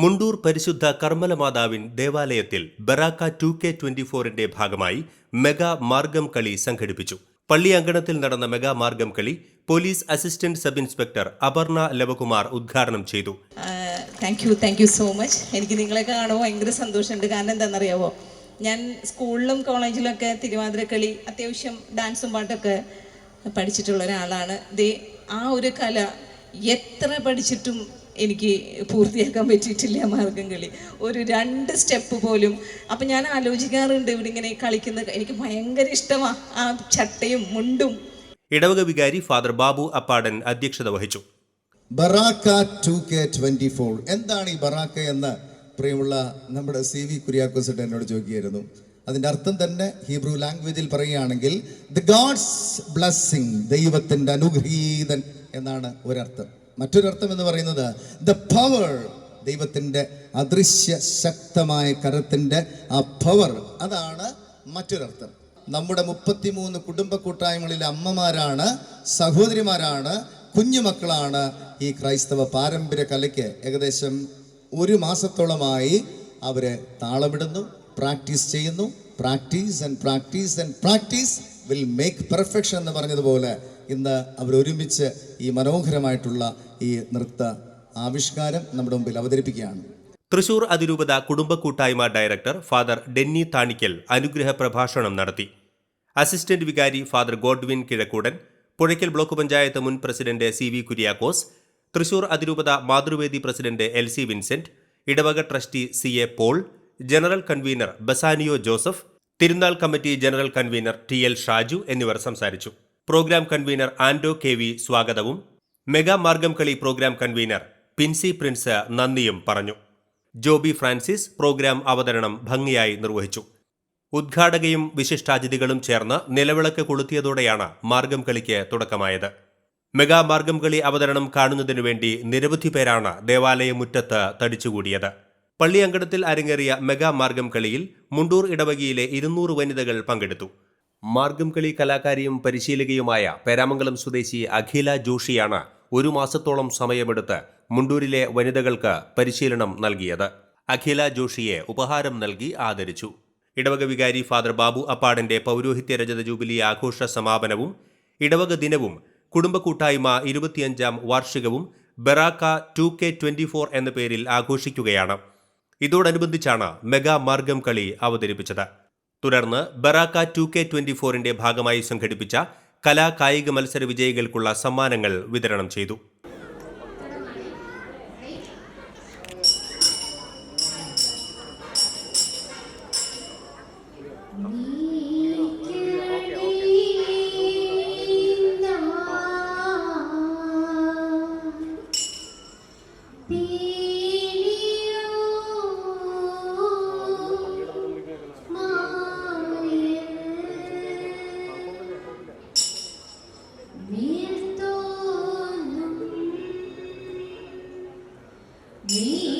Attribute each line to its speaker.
Speaker 1: മുണ്ടൂർ പരിശുദ്ധ കർമ്മലമാതാവിൻ ദേവാലയത്തിൽ ബറാക്ക two K twenty ഫോറിന്റെ ഭാഗമായി മെഗാ മാർഗം കളി സംഘടിപ്പിച്ചു. പള്ളി അങ്കണത്തിൽ നടന്ന mega Margam Kali police assistant sub inspector Aparna Lavakumar ഉദ്ഘാടനം ചെയ്തു.
Speaker 2: Thank you thank you so much എനിക്ക് നിങ്ങളെ കാണുമ്പോൾ ഭയങ്കര സന്തോഷമുണ്ട്. കാരണം എന്താണെന്നറിയാവോ? ഞാൻ സ്കൂളിലും കോളേജിലും കോളേജിലൊക്കെ തിരുവാതിരക്കളി അത്യാവശ്യം ഡാൻസും പാട്ടൊക്കെ പഠിച്ചിട്ടുള്ള ഒരാളാണ്. ദേ ആ ഒരു കല എത്ര പഠിച്ചിട്ടും എനിക്ക് പൂർത്തിയാക്കാൻ പറ്റിയിട്ടില്ല മാർഗം കളി ഒരു രണ്ട് സ്റ്റെപ്പ് പോലും. അപ്പം ഞാൻ ആലോചിക്കാറുണ്ട് ഇവിടെ ഇങ്ങനെ കളിക്കുന്ന എനിക്ക് ഭയങ്കര ഇഷ്ടമാണ് ആ ചട്ടയും മുണ്ടും.
Speaker 1: ഇടവക വികാരി ഫാദർ ബാബു അപ്പാടൻ അധ്യക്ഷത വഹിച്ചു.
Speaker 3: Baraka two K twenty four എന്താണ് ഈ ബറാക്ക എന്ന് പ്രിയമുള്ള നമ്മുടെ സി വി കുര്യാക്കോസിട്ട് എന്നോട് ചോദിക്കുകയായിരുന്നു. അതിന്റെ അർത്ഥം തന്നെ ഹീബ്രു ലാംഗ്വേജിൽ പറയുകയാണെങ്കിൽ ദ ഗാഡ്സ് ബ്ലസ്സിങ് ദൈവത്തിന്റെ അനുഗ്രഹീതൻ എന്നാണ് ഒരർത്ഥം. മറ്റൊരർത്ഥം എന്ന് പറയുന്നത് ദ പവർ ദൈവത്തിന്റെ അദൃശ്യ ശക്തമായ കരത്തിന്റെ ആ പവർ അതാണ് മറ്റൊരർത്ഥം. നമ്മുടെ മുപ്പത്തിമൂന്ന് കുടുംബ കൂട്ടായ്മകളിലെ അമ്മമാരാണ് സഹോദരിമാരാണ് കുഞ്ഞുമക്കളാണ് ഈ ക്രൈസ്തവ പാരമ്പര്യ കലയ്ക്ക് ഏകദേശം ഒരു മാസത്തോളമായി അവരെ താളമിടുന്നു പ്രാക്ടീസ് ചെയ്യുന്നു. Practice and practice and practice will make perfection എന്ന് പറഞ്ഞതുപോലെ ഇന്ന് അവരൊരുമിച്ച് ഈ മനോഹരമായിട്ടുള്ള ഈ നൃത്ത ആവിഷ്കാരം നമ്മുടെ മുമ്പിൽ അവതരിപ്പിക്കുകയാണ്.
Speaker 1: തൃശൂർ അതിരൂപത കുടുംബ കൂട്ടായ്മ ഡയറക്ടർ ഫാദർ ഡെന്നി താണിക്കൽ അനുഗ്രഹ പ്രഭാഷണം നടത്തി. അസിസ്റ്റന്റ് വികാരി father Godwin Kizhakkoodan Puzhakkal block panchayat മുൻ president C V Kuriakose Thrissur അതിരൂപത Mathruvedi president L C Vincent ഇടവക trustee C A Paul general convener Bassanio Joseph Thirunal committee general convener T L Shaju എന്നിവർ സംസാരിച്ചു. Program convener Ando K V സ്വാഗതവും mega Margam Kali programme convener Pincy Prince നന്ദിയും പറഞ്ഞു. Joby Francis programme അവതരണം ഭംഗിയായി നിർവഹിച്ചു. ഉദ്ഘാടകയും വിശിഷ്ടാതിഥികളും ചേർന്ന് നിലവിളക്ക് കൊളുത്തിയതോടെയാണ് മാർഗം കളിക്ക് തുടക്കമായത്. മെഗാ മാർഗം കളി അവതരണം കാണുന്നതിനുവേണ്ടി നിരവധി പേരാണ് ദേവാലയ മുറ്റത്ത് തടിച്ചുകൂടിയത്. പള്ളി അങ്കണത്തിൽ അരങ്ങേറിയ മെഗാ മാർഗം കളിയിൽ മുണ്ടൂർ ഇടവകയിലെ ഇരുന്നൂറ് വനിതകൾ പങ്കെടുത്തു. മാർഗം കളി കലാകാരിയും പരിശീലകയുമായ പേരാമംഗലം സ്വദേശി അഖില ജോഷിയാണ് ഒരു മാസത്തോളം സമയമെടുത്ത് മുണ്ടൂരിലെ വനിതകൾക്ക് പരിശീലനം നൽകിയത്. അഖില ജോഷിയെ ഉപഹാരം നൽകി ആദരിച്ചു. ഇടവക വികാരി ഫാദർ ബാബു അപ്പാടന്റെ പൗരോഹിത്യ രജത ജൂബിലി ആഘോഷ സമാപനവും ഇടവക ദിനവും കുടുംബ കൂട്ടായ്മ ഇരുപത്തിയഞ്ചാം വാർഷികവും Baraka two K twenty four എന്ന പേരിൽ ആഘോഷിക്കുകയാണ്. ഇതോടനുബന്ധിച്ചാണ് മെഗാ മാർഗം കളി അവതരിപ്പിച്ചത്. തുടർന്ന് ബറാക്ക ടു കെ ട്വന്റി ഫോറിന്റെ ഭാഗമായി സംഘടിപ്പിച്ച കലാ കായിക മത്സര വിജയികൾക്കുള്ള സമ്മാനങ്ങൾ വിതരണം ചെയ്തു. G.